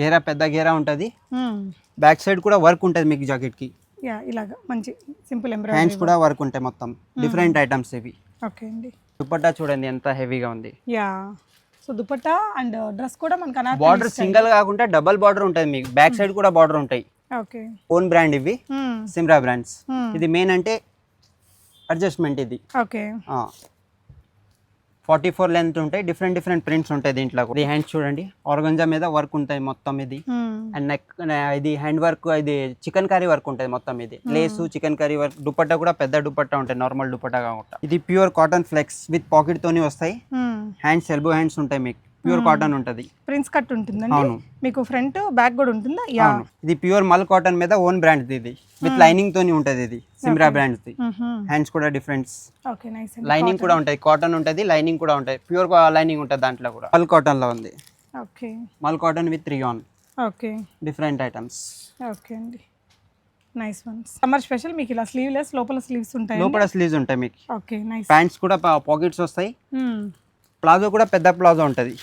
గేరా పెద్ద గేరా ఉంటుంది. Back side కూడా వర్క్ ఉంటుంది మీకు జాకెట్కి యా ఇలాగా మంచి సింపుల్ హ్యాండ్స్ ఎంబ్రాయిడరీ కూడా వర్క్ ఉంటాయి మొత్తం. డిఫరెంట్ ఐటమ్స్ ఇవి. ఓకే అండి. దుపట్టా చూడండి ఎంత హెవీగా ఉంది. Yeah so dupatta and dress కూడా మనకు అనార్కలి బార్డర్. సింగిల్ కాకుండా డబల్ బార్డర్ ఉంటుంది మీకు. బ్యాక్ సైడ్ కూడా బార్డర్ ఉంటాయి. ఓకే ఓన్ బ్రాండ్ ఇవి. సిమ్రా బ్రాండ్స్. ఇది మెయిన్ అంటే అడ్జస్ట్మెంట్ ఇది. ఓకే ఫార్టీ ఫోర్ లెంత్ ఉంటాయి. డిఫరెంట్ డిఫరెంట్ ప్రింట్స్ ఉంటాయి దీంట్లో. ఇది హ్యాండ్స్ చూడండి. ఆర్గంజా మీద వర్క్ ఉంటాయి మొత్తం ఇది. Hmm. అండ్ నెక్ ఇది హ్యాండ్ వర్క్ ఇది చికెన్ కర్రీ వర్క్ ఉంటుంది మొత్తం ఇది. Lace chicken curry work dupatta కూడా పెద్ద దుపట్టా ఉంటాయి. నార్మల్ దుపట్టా కాకుండా. ఇది pure cotton flex with pocket తోని వస్తాయి. Hmm. హ్యాండ్స్ ఎల్బో హ్యాండ్స్ ఉంటాయి మీకు. ప్యూర్ కాటన్ ఉంటుంది. ప్రిన్స్ కట్ ఉంటుందండి. అవును. మీకు ఫ్రంట్ బ్యాక్ కూడా ఉంటుందా? యా. అవును. ఇది ప్యూర్ మల్ కాటన్ మీద ఓన్ బ్రాండ్ ఇది. విత్ లైనింగ్ తోని ఉంటుంది ఇది. సిమ్రా బ్రాండ్ ది హ్యాండ్స్ కూడా డిఫరెంట్స్ ఓకే నైస్ లైనింగ్ కూడా ఉంటుంది కాటన్ ఉంటుంది లైనింగ్ కూడా ఉంటాయి. ప్యూర్ లైనింగ్ ఉంటుంది దాంట్లో కూడా. మల్ కాటన్లో ఉంది okay mul cotton with rayon okay different items okay అండి. నైస్ వన్స్ సమ్మర్ స్పెషల్ మీకు ఇలా స్లీవ్లెస్ లోపల స్లీవ్స్ ఉంటాయి లోపల స్లీవ్స్ ఉంటాయి మీకు. ఓకే నైస్ ప్యాంట్స్ కూడా పాకెట్స్ వస్తాయి. ప్లాజో కూడా పెద్ద ప్లాజో ఉంటుంది.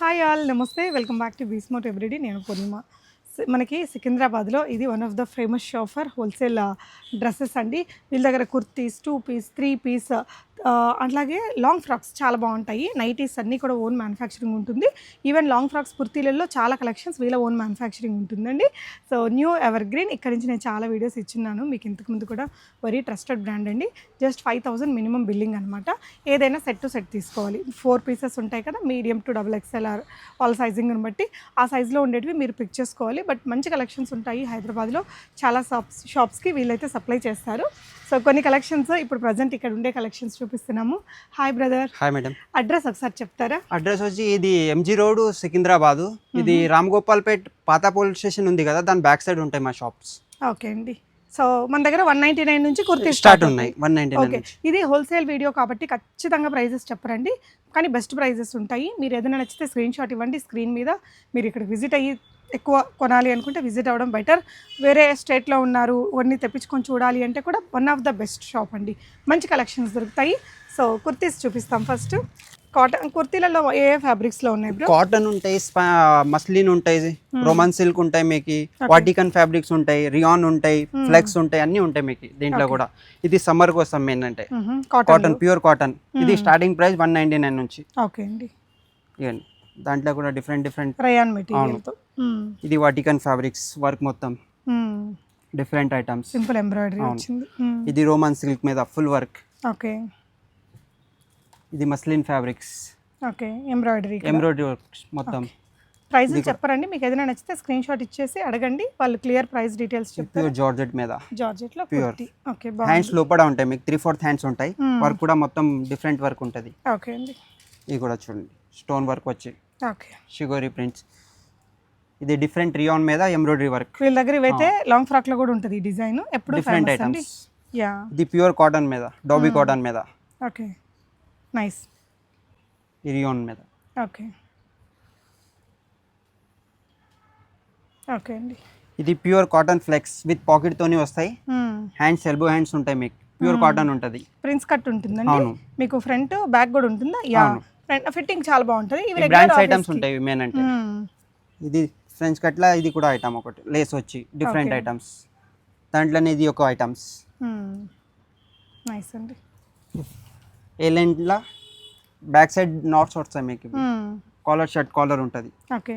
హాయ్ ఆల్ నమస్తే. వెల్కమ్ బ్యాక్ టు బీస్మోట్ ఎవ్రీడే నేను పూర్ణిమ. మనకి సికింద్రాబాద్లో ఇది one of the famous shop for wholesale dresses అండి. వీళ్ళ దగ్గర kurtis two piece three piece అట్లాగే లాంగ్ ఫ్రాక్స్ చాలా బాగుంటాయి. నైటీస్ అన్నీ కూడా ఓన్ మ్యానుఫ్యాక్చరింగ్ ఉంటుంది. ఈవెన్ లాంగ్ ఫ్రాక్స్ కుర్తీలలో చాలా కలెక్షన్స్ వీళ్ళ ఓన్ మ్యానుఫ్యాక్చరింగ్ ఉంటుందండి. సో న్యూ ఎవర్ గ్రీన్ ఇక్కడ నుంచి నేను చాలా వీడియోస్ ఇచ్చున్నాను. మీకు ఇంతకుముందు కూడా వెరీ ట్రస్టెడ్ బ్రాండ్ అండి. Just five thousand minimum billing అనమాట ఏదైనా సెట్ టు సెట్ తీసుకోవాలి. ఫోర్ పీసెస్ ఉంటాయి కదా మీడియం టు డబుల్ ఎక్స్ఎల్ఆర్ వాళ్ళ సైజింగ్ని బట్టి. ఆ సైజులో ఉండేటివి మీరు పిక్ చేసుకోవాలి. బట్ మంచి కలెక్షన్స్ ఉంటాయి హైదరాబాద్లో. చాలా షాప్స్ షాప్స్కి వీళ్ళైతే సప్లై చేస్తారు. సో కొన్ని కలెక్షన్స్ ఇప్పుడు ప్రజెంట్ ఇక్కడ ఉండే కలెక్షన్స్ చూపిస్తున్నాము. Hi brother hi madam address ఒకసారి చెప్తారా? అడ్రస్ వచ్చి ఇది ఎంజీ రోడ్ సికింద్రాబాదు. ఇది రామ్ గోపాల్ పేట్ పాత పోలీస్ స్టేషన్ ఉంది కదా దాని బ్యాక్ సైడ్ ఉంటాయి మా షాప్స్. ఓకే అండి. సో మన దగ్గర వన్ నైంటీ నైన్ నుంచి కుర్తీ స్టార్ట్ ఉన్నాయి వన్ నైన్టీ ఓకే. ఇది హోల్సేల్ వీడియో కాబట్టి ఖచ్చితంగా ప్రైజెస్ చెప్పరండి. కానీ బెస్ట్ ప్రైజెస్ ఉంటాయి. మీరు ఏదైనా నచ్చితే స్క్రీన్ షాట్ ఇవ్వండి. స్క్రీన్ మీద మీరు ఇక్కడ విజిట్ అయ్యి ఎక్కువ కొనాలి అనుకుంటే విజిట్ అవ్వడం బెటర్. వేరే స్టేట్లో ఉన్నారు అన్ని తెప్పించుకొని చూడాలి అంటే కూడా one of the best shop అండి. మంచి కలెక్షన్స్ దొరుకుతాయి. సో కుర్తీస్ చూపిస్తాం ఫస్ట్ కాటన్ కుర్తీలలో ఏ ఏ ఫ్యాబ్రిక్స్లో ఉన్నాయి కాటన్ ఉంటాయి మస్లిన్ ఉంటాయి రోమన్ సిల్క్ ఉంటాయి మీకు. వాటికన్ ఫ్యాబ్రిక్స్ ఉంటాయి రియాన్ ఉంటాయి ఫ్లెక్స్ ఉంటాయి అన్ని ఉంటాయి మీకు దీంట్లో కూడా. ఇది సమ్మర్ కోసం మెయిన్ అంటే. కాటన్ కాటన్ ప్యూర్ కాటన్ ఇది starting price one ninety nine నుంచి. ఓకే అండి. ఇవన్నీ దాంట్లో కూడా డిఫరెంట్ డిఫరెంట్ రయాన్ మెటీరియల్తో ఇది వాటికన్ ఫ్యాబ్రిక్స్ వర్క్ మొత్తం. Different items simple embroidery. వచ్చింది. ఇది రోమన్ సిల్క్ మీద ఫుల్ వర్క్ ఓకే ఇది muslin fabrics okay embroidery embroidery work మొత్తం. ప్రైస్ చెప్పరండి. మీకు ఏదైనా నచ్చితే స్క్రీన్ షాట్ ఇచ్చేసి అడగండి. వాళ్ళు క్లియర్ ప్రైస్ డీటెయిల్స్ చెప్తారు. ప్యూర్ జార్జెట్ మీద. జార్జెట్లో. కుర్తి. ఓకే హ్యాండ్స్ లోపల ఉంటాయి. మీకు త్రీ ఫోర్త్ హ్యాండ్స్ ఉంటాయి. Hmm. వర్క్ కూడా మొత్తం డిఫరెంట్ వర్క్ ఉంటుంది. ఓకే అండి. ఇది కూడా చూడండి. స్టోన్ వర్క్ వచ్చి. షిగోరీ ప్రింట్స్ ఇది డిఫరెంట్ రియాన్ మీద ఎంబ్రాయిడరీ వర్క్. వీళ్ళ దగ్గర ఇవైతే లాంగ్ ఫ్రాక్లో కూడా ఉంటుంది డిజైన్. ఎప్పుడు డిఫరెంట్ ఐటమ్స్ యా. ఇది ప్యూర్ కాటన్ మీద డోబీ. కాటన్ మీద. ఓకే. నైస్. రియాన్ మీద. ఓకే. ఓకే అండి. ఇది pure cotton flex with pocket తోని వస్తాయి. హ్యాండ్స్ ఎల్బో హ్యాండ్స్ ఉంటాయి మీకు. ప్యూర్ కాటన్ ఉంటుంది. ప్రిన్స్ కట్ ఉంటుందండి. మీకు ఫ్రంట్ బ్యాక్ కూడా ఉంటుందా? యా. ఫిట్టింగ్ చాలా బాగుంటుంది. ఇవి బ్రాండ్స్ ఐటమ్స్. ఉంటాయి మెయిన్ అంటే. Hmm. ఇది ఫ్రెంచ్ కట్లా ఇది కూడా ఐటమ్ ఒకటి. లేస్ వచ్చి డిఫరెంట్. ఐటమ్స్ దాంట్లోనే ఇది ఒక ఐటమ్స్ Hmm. నైస్ అండి. ఏ లెంట్లా బ్యాక్ సైడ్ నాట్స్ వస్తాయి మీకు Hmm. కాలర్ షర్ట్ కాలర్ ఉంటుంది. ఓకే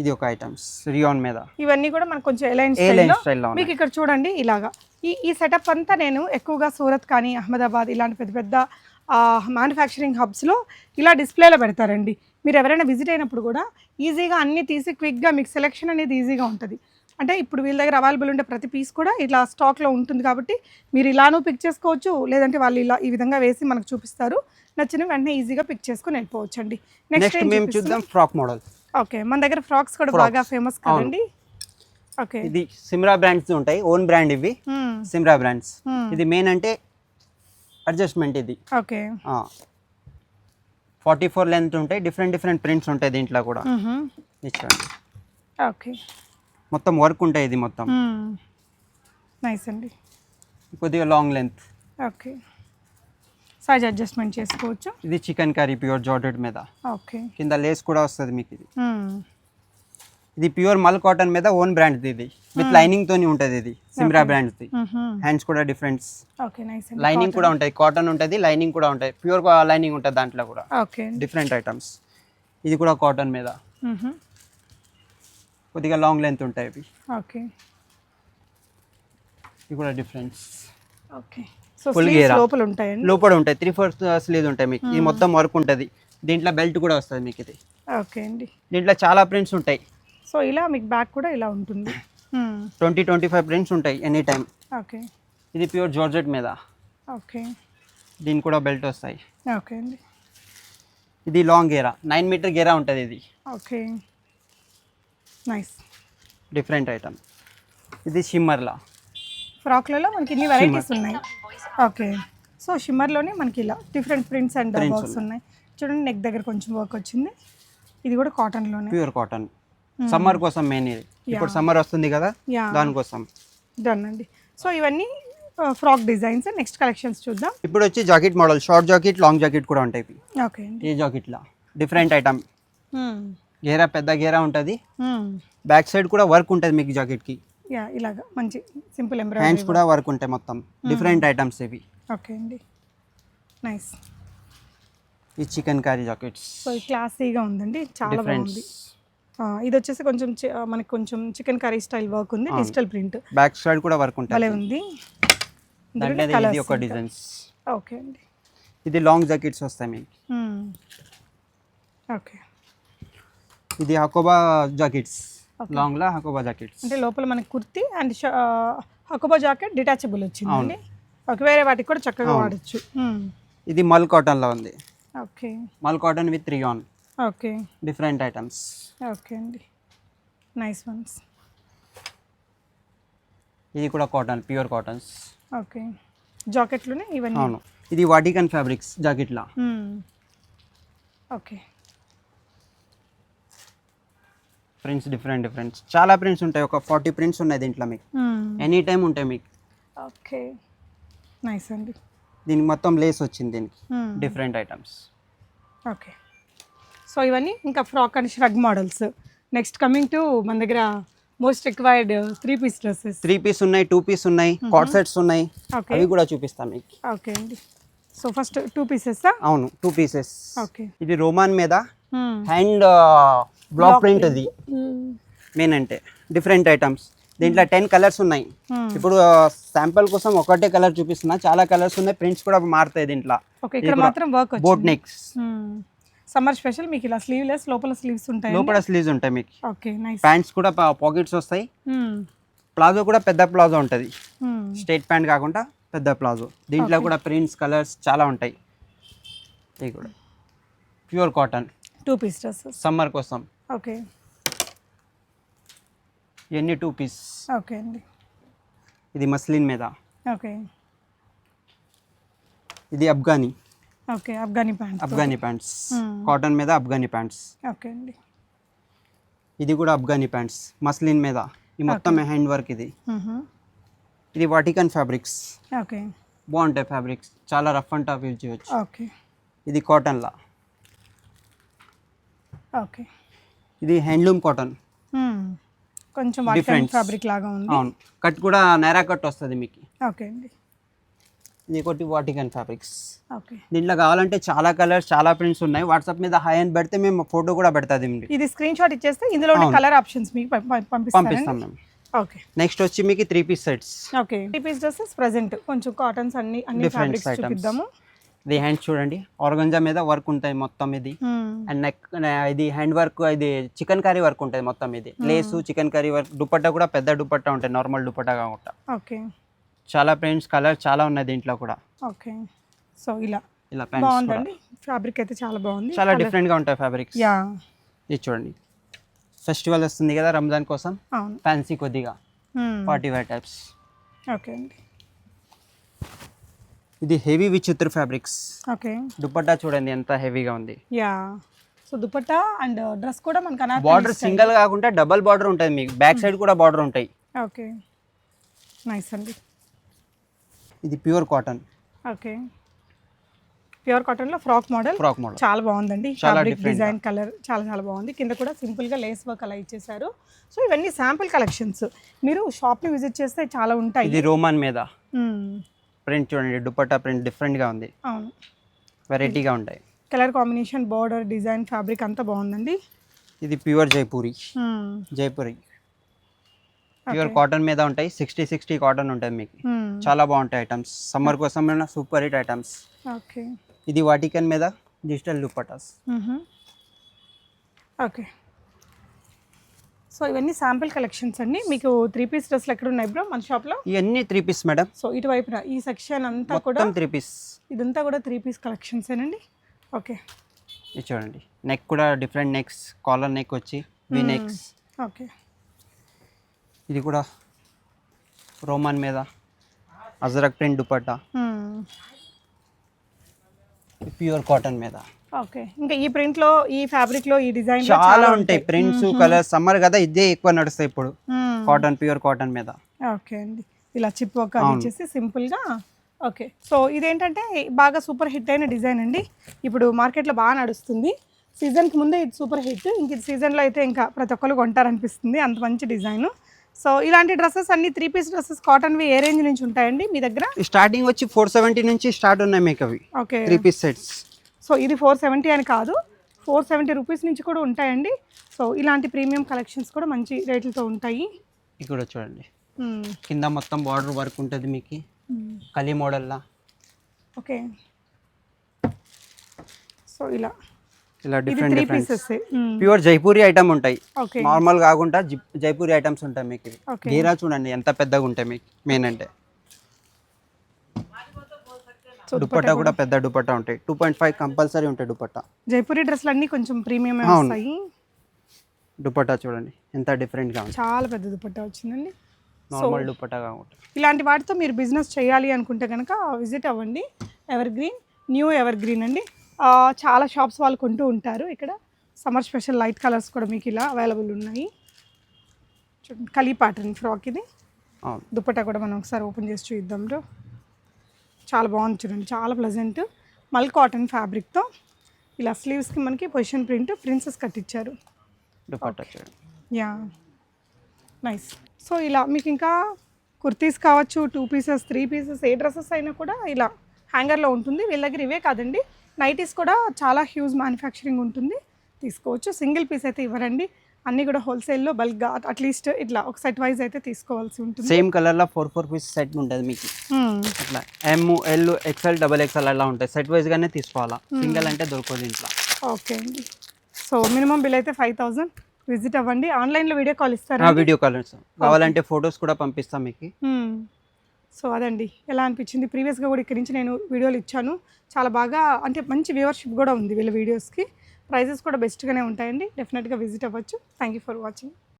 ఇది ఒక ఐటమ్స్ రియాన్ మీద. ఇవన్నీ కూడా మనకు కొంచెం ఎలైన్ స్టైల్లో మీకు ఇక్కడ చూడండి ఇలాగా. ఈ ఈ సెటప్ అంతా నేను ఎక్కువగా సూరత్ కానీ అహ్మదాబాద్ ఇలాంటి పెద్ద పెద్ద మ్యానుఫ్యాక్చరింగ్ హబ్స్లో ఇలా డిస్ప్లేలో పెడతారండి. మీరు ఎవరైనా విజిట్ అయినప్పుడు కూడా ఈజీగా అన్నీ తీసి క్విక్గా మీకు సెలెక్షన్ అనేది ఈజీగా ఉంటుంది. అంటే ఇప్పుడు వీళ్ళ దగ్గర అవైలబుల్ ఉండే ప్రతి పీస్ కూడా ఇట్లా స్టాక్లో ఉంటుంది కాబట్టి మీరు ఇలానూ పిక్ చేసుకోవచ్చు. లేదంటే వాళ్ళు ఇలా ఈ విధంగా వేసి మనకు చూపిస్తారు. నచ్చిన వెంటనే ఈజీగా పిక్ చేసుకొని వెళ్ళిపోవచ్చు అండి నెక్స్ట్ మేము చూద్దాం ఫ్రాక్ మోడల్ ఓకే మన దగ్గర ఫ్రాక్స్ కూడా. బాగా ఫేమస్ కదండి. ఓకే ఇది సిమ్రా బ్రాండ్స్ ఉంటాయి. ఓన్ బ్రాండ్ ఇవి. Hmm. Simra brands Hmm. ఇది మెయిన్ అంటే అడ్జస్ట్మెంట్ ఇది. ఓకే. ఫార్టీ ఫోర్ లెంత్ ఉంటాయి డిఫరెంట్ డిఫరెంట్ ప్రింట్స్ ఉంటాయి దీంట్లో కూడా. చూడండి ఓకే. మొత్తం వర్క్ ఉంటాయి ఇది మొత్తం. నైస్ అండి. కొద్దిగా long length. Okay. Size adjustment చేసుకోవచ్చు. ఇది చికెన్ కర్రీ ప్యూర్ జార్జెట్ మీద. ఓకే. కింద లేస్ కూడా వస్తుంది మీకు ఇది. ఇది ప్యూర్ మల్ కాటన్ మీద ఓన్ బ్రాండ్ ఇది. విత్ లైనింగ్ తోని ఉంటుంది ఇది. సిమ్రా బ్రాండ్ది హ్యాండ్స్ కూడా డిఫరెన్స్ ఓకే నైస్ లైనింగ్ కూడా ఉంటుంది కాటన్ ఉంటుంది లైనింగ్ కూడా ఉంటుంది ప్యూర్ లైనింగ్ ఉంటుంది దాంట్లో కూడా. డిఫరెంట్ ఐటమ్స్ ఇది కూడా కాటన్ మీద. కొద్దిగా లాంగ్ లెంత్ ఉంటాయి ఇవి. ఓకే ఇవి కూడా డిఫరెన్స్ ఓకే? లోపల ఉంటాయండి లోపల ఉంటాయి. త్రీ ఫోర్త్ స్లీవ్ ఉంటాయి మీకు. ఇది మొత్తం వర్క్ ఉంటుంది. దీంట్లో బెల్ట్ కూడా వస్తుంది మీకు ఇది. ఓకే అండి. దీంట్లో చాలా ప్రింట్స్ ఉంటాయి. సో ఇలా మీకు బ్యాక్ కూడా ఇలా ఉంటుంది. ట్వంటీ ట్వంటీ ఫైవ్ ప్రింట్స్ ఉంటాయి ఎనీ టైం ఓకే. ఇది ప్యూర్ జార్జెట్ మీద. ఓకే. దీనికి కూడా బెల్ట్ వస్తాయి. ఓకే అండి. ఇది లాంగ్ గేరా. నైన్ మీటర్ గేరా ఉంటుంది ఇది. ఓకే. నైస్. Different item. ఇది షిమ్మర్లా. ఫ్రాక్లలో మనకి ఇన్ని వెరైటీస్ ఉన్నాయి. ఓకే. సో షిమ్మర్లోనే మనకి ఇలా డిఫరెంట్ ప్రింట్స్ అండ్ వర్క్స్ ఉన్నాయి. చూడండి నెక్ దగ్గర కొంచెం వర్క్ వచ్చింది. ఇది కూడా కాటన్లోనే ప్యూర్ కాటన్ సమ్మర్ కోసం మెయిన్ ఇది. ఇప్పుడు సమ్మర్ వస్తుంది కదా దానికోసం. డన్ అండి. సో ఇవన్నీ ఫ్రాక్ డిజైన్స్ నెక్స్ట్ కలెక్షన్స్ చూద్దాం. ఇప్పుడు వచ్చి jacket model short jacket long jacket కూడా ఉంటాయి. ఓకే ఈ జాకెట్లా. డిఫరెంట్ ఐటమ్ గేరా పెద్ద గేరా ఉంటుంది. బ్యాక్ సైడ్ కూడా వర్క్ ఉంటుంది మీకు జాకెట్కి. యా ఇలాగా. మంచి సింపుల్ ఎంబ్రాయిడరీ హ్యాండ్స్ కూడా వర్క్ ఉంటాయి మొత్తం. డిఫరెంట్ ఐటమ్స్ ఇవి. ఓకే అండి. నైస్ ఈ చికెన్ కర్రీ జాకెట్స్ సో క్లాసీగా ఉందండి. చాలా బాగుంది. ఇది వచ్చేసి కొంచెం మనకి కొంచెం చికెన్ కర్రీ స్టైల్ వర్క్ ఉంది డిజిటల్ ప్రింట్. బ్యాక్ సైడ్ కూడా వర్క్ ఉంటుంది. ఉంది. ఇది- ఒక డిజైన్స్ ఓకే అండి. ఇది లాంగ్ జాకెట్స్ వస్తాయి మీకు. ఓకే. ఇది హకోబా జాకెట్స్. లాంగ్ లా హకోబా జాకెట్స్. అంటే లోపల మనకి kurti and hakoba jacket detachable వచ్చిందండి. ఓకే వేరే వాటికి కూడా చక్కగా వాడచ్చు. ఇది మల్ కాటన్లో ఉంది. Okay. Mul cotton with rayon. Okay. Different items okay అండి. నైస్ వన్స్ ఇది కూడా కాటన్ ప్యూర్ కాటన్స్ ఓకే. జాకెట్లోనే ఇవన్నీ? అవును. ఇది వాటికన్ ఫ్యాబ్రిక్స్ జాకెట్లా ఓకే. ప్రింట్స్ డిఫరెంట్ డిఫరెంట్స్ చాలా ప్రింట్స్ ఉంటాయి. ఒక ఫార్టీ ప్రింట్స్ ఉన్నాయి దీంట్లో మీకు. ఎనీ టైం ఉంటాయి మీకు. ఓకే. నైస్ అండి. దీనికి మొత్తం లేస్ వచ్చింది దీనికి. Different items okay. సో ఇవన్నీ ఇంకా frock and shrug models next coming to మన దగ్గర most required three piece dresses three piece ఉన్నాయి టూ పీస్ ఉన్నాయి కాట్ సెట్స్ ఉన్నాయి. అవి కూడా చూపిస్తాను మీకు. ఓకే అండి. సో ఫస్ట్ టూ పీసెస్ అవును టూ పీసెస్ ఓకే ఇది రోమాన్ మీద హ్యాండ్ బ్లాక్ ప్రింట్ అది మెయిన్ అంటే డిఫరెంట్ ఐటమ్స్ దీంట్లో టెన్ కలర్స్ ఉన్నాయి. ఇప్పుడు శాంపుల్ కోసం ఒకటే కలర్ చూపిస్తున్నా. చాలా కలర్స్ ఉన్నాయి ప్రింట్స్ కూడా మారుతాయి దీంట్లో. బోట్ నెక్స్ సమ్మర్ స్పెషల్ మీకు ఇలా స్లీవ్లెస్ లోపల స్లీవ్స్ ఉంటాయి లోపల స్లీవ్స్ ఉంటాయి మీకు. Okay nice. ప్యాంట్స్ కూడా పాకెట్స్ వస్తాయి. ప్లాజో కూడా పెద్ద ప్లాజో ఉంటుంది. స్ట్రైట్ ప్యాంట్ కాకుండా పెద్ద ప్లాజో. దీంట్లో కూడా ప్రింట్స్ కలర్స్ చాలా ఉంటాయి. ఇవి కూడా. Pure cotton. Two piece dresses. Summer కోసం. ఓకే. ఇవన్నీ టూ పీస్. ఓకే అండి. ఇది మస్లిన్ మీద. ఓకే. ఇది Afghani. Okay Afghani pant Afghani pants. Cotton మీద అఫ్ఘానీ ప్యాంట్స్. ఓకే అండి. ఇది కూడా అఫ్ఘానీ ప్యాంట్స్ మస్లిన్ మీద. ఈ మొత్తం హ్యాండ్ వర్క్ ఇది. ఇది వాటికన్ ఫ్యాబ్రిక్స్. ఓకే. బాగుంటాయి ఫ్యాబ్రిక్స్. చాలా రఫ్ అండ్ టఫ్ యూజ్ చేయొచ్చు. ఓకే. ఇది కాటన్లా ఓకే. ఇది హ్యాండ్లూమ్ కాటన్. కొంచెం Difference. ఫ్యాబ్రిక్ లాగా ఉంది. అవును. కట్ కూడా నేరా కట్ వస్తుంది మీకు. ఓకే అండి. ఇది ఒకటి వాటికన్ ఫ్యాబ్రిక్స్ ఓకే. దీంట్లో కావాలంటే చాలా కలర్స్ చాలా ప్రింట్స్ ఉన్నాయి. వాట్సాప్ మీద హై అని పెడితే మేము ఫోటో కూడా పెడతాది ఇది స్క్రీన్ షాట్ ఇచ్చేస్తే ఇందులో. కలర్ ఆప్షన్స్ మీకు పంపిస్తాం మేము. ఓకే. నెక్స్ట్ వచ్చి మీకు three piece sets okay. Three piece dresses present కొంచెం కాటన్స్ అన్ని అన్ని ఫ్యాబ్రిక్స్. చూపిద్దాము. ఇది హ్యాండ్స్ చూడండి. ఆర్గంజా మీద వర్క్ ఉంటాయి మొత్తం ఇది. అండ్ నెక్ ఇది హ్యాండ్ వర్క్ ఇది చికెన్ కర్రీ వర్క్ ఉంటుంది మొత్తం ఇది. Lace chicken curry work dupatta కూడా పెద్ద దుపట్టా ఉంటాయి. నార్మల్ దుపట్టా కాకుండా. ఓకే. చాలా ప్రింట్స్ కలర్ చాలా ఉన్నాయి దీంట్లో కూడా. ఓకే సో ఇలా. ఇలా బాగుందండి. ఫ్యాబ్రిక్ అయితే చాలా బాగుంది. చాలా డిఫరెంట్గా ఉంటాయి ఫ్యాబ్రిక్స్ యా ఇది చూడండి. ఫెస్టివల్ వస్తుంది కదా రంజాన్ కోసం? ఫ్యాన్సీ కొద్దిగా. పార్టీ వేర్ టైప్స్ ఓకే అండి. ఇది హెవీ విచిత్ర ఫ్యాబ్రిక్స్ ఓకే దుపట్టా చూడండి ఎంత హెవీగా ఉంది. Yeah so dupatta and dress కూడా మనకు బార్డర్. సింగిల్ కాకుండా డబల్ బార్డర్ ఉంటుంది మీకు. బ్యాక్ సైడ్ కూడా బార్డర్ ఉంటాయి. ఓకే నైస్ అండి. ఇది ప్యూర్ కాటన్. ఓకే. ప్యూర్ కాటన్లో ఫ్రాక్ మోడల్ ఫ్రాక్ మోడల్. చాలా బాగుందండి. చాలా ఫ్యాబ్రిక్. డిజైన్ కలర్ చాలా చాలా బాగుంది. కింద కూడా సింపుల్గా లేస్ వర్క్ అలా ఇచ్చేసారు సో ఇవన్నీ శాంపుల్ కలెక్షన్స్ మీరు షాప్ని విజిట్ చేస్తే చాలా ఉంటాయి. ఇది రోమన్ మీద. ప్రింట్ చూడండి దుపట్టా ప్రింట్ డిఫరెంట్గా ఉంది. అవును. వెరైటీగా ఉంటాయి. Colour combination border design fabric అంతా బాగుందండి. ఇది pure Jaipuri. Jaipuri. Pure cotton మీద ఉంటాయి. సిక్స్టీ సిక్స్టీ కాటన్ ఉంటుంది మీకు. మ్మ్. చాలా బాగుంటాయి ఐటమ్స్. సమ్మర్ కోసం సూపర్ హిట్ ఐటమ్స్. ఓకే ఇది వాటికన్ మీద డిజిటల్ మ్మ్హమ్. ఓకే సో ఇవన్నీ శాంపిల్ కలెక్షన్స్ అండి. మీకు త్రీ పీస్ డ్రెస్లు ఎక్కడ ఉన్నాయి బ్రో మన షాప్లో ఇవన్నీ త్రీ పీస్ మేడం సో ఇటువైపున ఈ సెక్షన్ అంతా కూడా త్రీ పీస్ ఇదంతా కూడా త్రీ పీస్ కలెక్షన్స్ ఏనండి? ఓకే ఇది చూడండి. నెక్ కూడా డిఫరెంట్ నెక్స్ కాలర్ నెక్ వచ్చి వి నెక్స్ ఓకే ఇది కూడా రోమన్ మీద ajrak print dupatta. Pure cotton మీద. ఓకే. ఇంకా ఈ ప్రింట్లో ఈ ఫ్యాబ్రిక్లో ఈ డిజైన్ చాలా ఉంటాయి. ప్రింట్స్ కలర్స్ సమ్మర్ కదా ఇదే ఎక్కువ నడుస్తాయి ఇప్పుడు. కాటన్ ప్యూర్ కాటన్ మీద. ఓకే అండి. ఇలా చిప్ అది ఇచ్చేసి సింపుల్గా ఓకే. సో ఇదేంటంటే బాగా సూపర్ హిట్ అయిన డిజైన్ అండి. ఇప్పుడు మార్కెట్లో బాగా నడుస్తుంది. సీజన్కి ముందే ఇది సూపర్ హిట్. ఇంక ఇది సీజన్లో అయితే ఇంకా ప్రతి ఒక్కరు కొంటారనిపిస్తుంది. అంత మంచి డిజైన్. సో ఇలాంటి డ్రెస్సెస్ అన్ని త్రీ పీస్ డ్రెస్సెస్ కాటన్వి ఏ రేంజ్ నుంచి ఉంటాయండి మీ దగ్గర? స్టార్టింగ్ వచ్చి ఫోర్ సెవెంటీ నుంచి స్టార్ట్ ఉన్నాయి మీకు అవి. Okay three piece sets so ఇది ఫోర్ సెవెంటీ అని కాదు. ఫోర్ సెవెంటీ రూపీస్ నుంచి కూడా ఉంటాయండి. సో ఇలాంటి ప్రీమియం కలెక్షన్స్ కూడా మంచి రేట్లతో ఉంటాయి. ఇక్కడ చూడండి. మ్మ్. కింద మొత్తం బార్డర్ వర్క్ ఉంటుంది మీకు. మ్మ్. కలీ మోడల్లా. ఓకే సో ఇలా. ఇలా different different pure Jaipuri item ఉంటాయి. నార్మల్ కాకుండా జైపూరి ఐటమ్స్ ఉంటాయి మీకు. గీరా చూడండి ఎంత పెద్దగా ఉంటాయి మీకు మెయిన్ అంటే. దుపట్టా కూడా పెద్ద దుపట్టా ఉంటాయి. టూ పాయింట్ ఫైవ్ కంపల్సరీ ఉంటాయి దుపట్టా. జైపూరి డ్రెస్లు అన్నీ కొంచెం ప్రీమియం. వస్తాయి. దుపట్టా చూడండి ఎంత డిఫరెంట్గా ఉంటుంది చాలా పెద్ద దుపట్టా వచ్చిందండి. నార్మల్ దుపట్టా కాకుండా. ఇలాంటి వాటితో మీరు బిజినెస్ చేయాలి అనుకుంటే కనుక విజిట్ అవ్వండి. Ever green new ever green అండి. చాలా షాప్స్ వాళ్ళు కొంటూ ఉంటారు. ఇక్కడ సమ్మర్ స్పెషల్ లైట్ కలర్స్ కూడా మీకు ఇలా అవైలబుల్ ఉన్నాయి. చూడండి కలీ ప్యాటర్న్ ఫ్రాక్ ఇది. దుపట్టా కూడా మనం ఒకసారి ఓపెన్ చేసి చూద్దాం చాలా బాగుంది చూడండి చాలా ప్లజెంట్ మల్ కాటన్ ఫ్యాబ్రిక్తో ఇలా స్లీవ్స్కి మనకి పొజిషన్ ప్రింట్ ప్రిన్సెస్ కట్టించారు యా నైస్ సో ఇలా మీకు ఇంకా కుర్తీస్ కావచ్చు టూ పీసెస్ త్రీ పీసెస్ ఏ డ్రెస్సెస్ అయినా కూడా ఇలా హ్యాంగర్లో ఉంటుంది. వీళ్ళ దగ్గర ఇవే కాదండి. నైటీస్ కూడా చాలా హ్యూజ్ మ్యానుఫ్యాక్చరింగ్ ఉంటుంది. తీసుకోవచ్చు. సింగిల్ పీస్ అయితే ఇవ్వరండి. అన్నీ కూడా హోల్సేల్లో బల్క్గా అట్లీస్ట్ ఇట్లా ఒక సెట్ వైజ్ అయితే తీసుకోవాల్సి ఉంటుంది. సేమ్ కలర్లో ఫోర్ ఫోర్ పీస్ సెట్ ఉంటుంది మీకు. అట్లా M L XL double XL అలా ఉంటాయి. సెట్ వైజ్గానే తీసుకోవాలా? సింగిల్ అంటే దొరకదు ఇంట్లో. ఓకే అండి. సో మినిమం బిల్ అయితే ఫైవ్ థౌజండ్ విజిట్ అవ్వండి. ఆన్లైన్లో వీడియో కాల్ ఇస్తారా వీడియో కాలర్స్ కావాలంటే ఫొటోస్ కూడా పంపిస్తాం మీకు. సో అదండి. ఎలా అనిపించింది? ప్రీవియస్గా కూడా ఇక్కడి నుంచి నేను వీడియోలు ఇచ్చాను. చాలా బాగా అంటే మంచి వ్యూవర్షిప్ కూడా ఉంది వీళ్ళ వీడియోస్కి. ప్రైజెస్ కూడా బెస్ట్గానే ఉంటాయండి. డెఫినెట్గా విజిట్ అవ్వచ్చు. Thank you for watching.